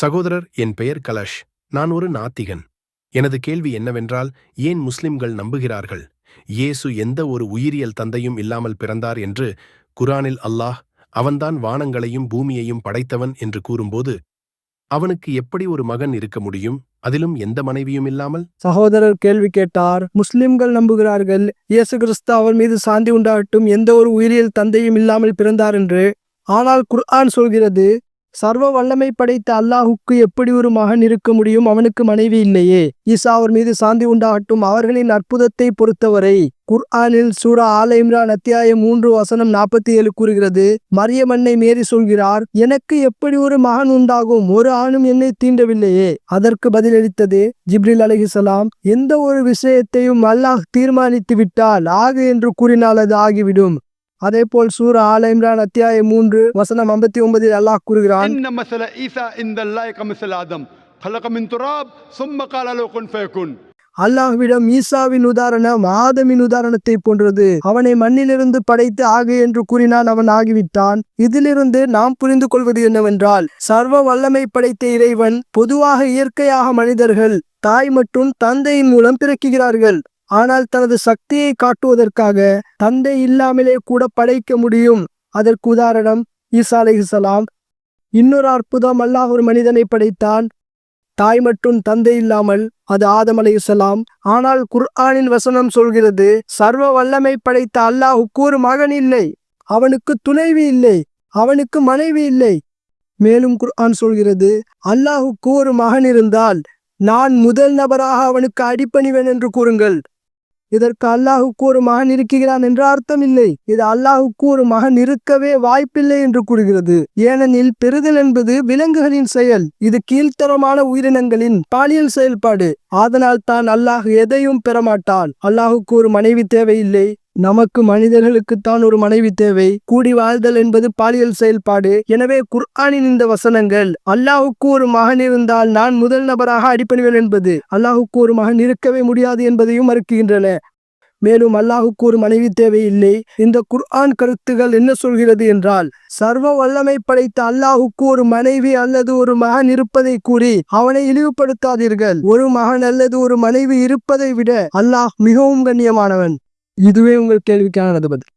சகோதரர் என் பெயர் கலஷ். நான் ஒரு நாத்திகன். எனது கேள்வி என்னவென்றால் ஏன் முஸ்லிம்கள் நம்புகிறார்கள்? இயேசு எந்த ஒரு உயிரியல் தந்தையும் இல்லாமல் பிறந்தார் என்று குரானில் அல்லாஹ் அவன்தான் வானங்களையும் பூமியையும் படைத்தவன் என்று கூறும்போது அவனுக்கு எப்படி ஒரு மகன் இருக்க முடியும்? அதிலும் எந்த மனைவியும் இல்லாமல்? சகோதரர் கேள்வி கேட்டார் முஸ்லிம்கள் நம்புகிறார்கள்? இயேசு கிறிஸ்து அவர் மீது சாந்தி உண்டாகட்டும் எந்த ஒரு உயிரியல் தந்தையும் இல்லாமல் பிறந்தார் என்று. ஆனால் குர்ஆன் சொல்கிறது சர்வ வல்லமை படைத்த அல்லாஹுக்கு எப்படி ஒரு மகன் இருக்க முடியும்? அவனுக்கு மனைவி இல்லையே. ஈசா அவர் மீது சாந்தி உண்டாகட்டும். அவர்களின் அற்புதத்தை பொறுத்தவரை குர்ஆனில் சூரா ஆல இம்ரான் அத்தியாயம் மூன்று வசனம் நாற்பத்தி ஏழு கூறுகிறது மரியமன்னை மேரி சொல்கிறார். எனக்கு எப்படி ஒரு மகன் உண்டாகும்? ஒரு ஆணும் என்னை தீண்டவில்லையே. அதற்கு பதிலளித்தது ஜிப்ரில் அலைஹிசலாம் எந்த ஒரு விஷயத்தையும் அல்லாஹ் தீர்மானித்து விட்டால் ஆகு என்று கூறினால் அது ஆகிவிடும். அதே போல் சூர ஆல இம்ரான் அத்தியாயம் மூன்று வசனம் ஐம்பத்தி ஒன்பதில் அல்லாஹ் கூறுகிறான் அல்லாஹ்விடம் ஈசாவின் உதாரணம் ஆதமின் உதாரணத்தை போன்றது. அவனை மண்ணிலிருந்து படைத்து ஆகு என்று கூறினான் அவன் ஆகிவிட்டான். இதிலிருந்து நாம் புரிந்து கொள்வது என்னவென்றால் சர்வ வல்லமை படைத்த இறைவன் பொதுவாக இயற்கையாக மனிதர்கள் தாய் மற்றும் தந்தையின் மூலம் பிறக்குகிறார்கள். ஆனால் தனது சக்தியை காட்டுவதற்காக தந்தை இல்லாமலே கூட படைக்க முடியும். அதற்கு உதாரணம் ஈசா அலிஹலாம் இன்னொரு அற்புதம் அல்லாஹ் ஒரு மனிதனை படைத்தான். தாய் மற்றும் தந்தை இல்லாமல் அது ஆதம் அலைஹிஸ்ஸலாம் ஆனால் குர்ஆனின் வசனம் சொல்கிறது சர்வ வல்லமை படைத்த அல்லாஹுக்கு ஒரு மகன் இல்லை. அவனுக்கு துணைவி இல்லை. அவனுக்கு மனைவி இல்லை. மேலும் குர்ஆன் சொல்கிறது அல்லாஹுக்கு ஒரு மகன் இருந்தால் நான் முதல் நபராக அவனுக்கு அடிப்பணிவேன் என்று கூறுங்கள். இதற்கு அல்லாஹுக்கு ஒரு மகன் இருக்கிறான் என்ற அர்த்தம் இல்லை. இது அல்லாஹுக்கு ஒரு மகன் இருக்கவே வாய்ப்பில்லை என்று கூறுகிறது. ஏனெனில் பெறுதல் என்பது விலங்குகளின் செயல். இது கீழ்த்தரமான உயிரினங்களின் பாலியல் செயல்பாடு. அதனால் தான் அல்லாஹ் எதையும் பெறமாட்டான் அல்லாஹுக்கு ஒரு மனைவி தேவையில்லை. நமக்கு மனிதர்களுக்குத்தான் ஒரு மனைவி தேவை. கூடி வாழ்தல் என்பது பாலியல் செயல்பாடு. எனவே குர்ஆனின் இந்த வசனங்கள் அல்லாஹுக்கு ஒரு மகன் இருந்தால் நான் முதல் நபராக அடிப்பணிவேன் என்பது அல்லாஹுக்கு ஒரு மகன் இருக்கவே முடியாது என்பதையும் மறுக்கின்றன. மேலும் அல்லாஹுக்கு ஒரு மனைவி தேவையில்லை இந்த குர்ஆன் கருத்துகள் என்ன சொல்கிறது என்றால் சர்வ வல்லமை படைத்த அல்லாஹுக்கு ஒரு மனைவி அல்லது ஒரு மகன் இருப்பதை கூறி அவனை இழிவுபடுத்தாதீர்கள். ஒரு மகன் அல்லது ஒரு மனைவி இருப்பதை விட அல்லாஹ் மிகவும் கண்ணியமானவன். இதுவே உங்கள் கேள்விக்கான பதில்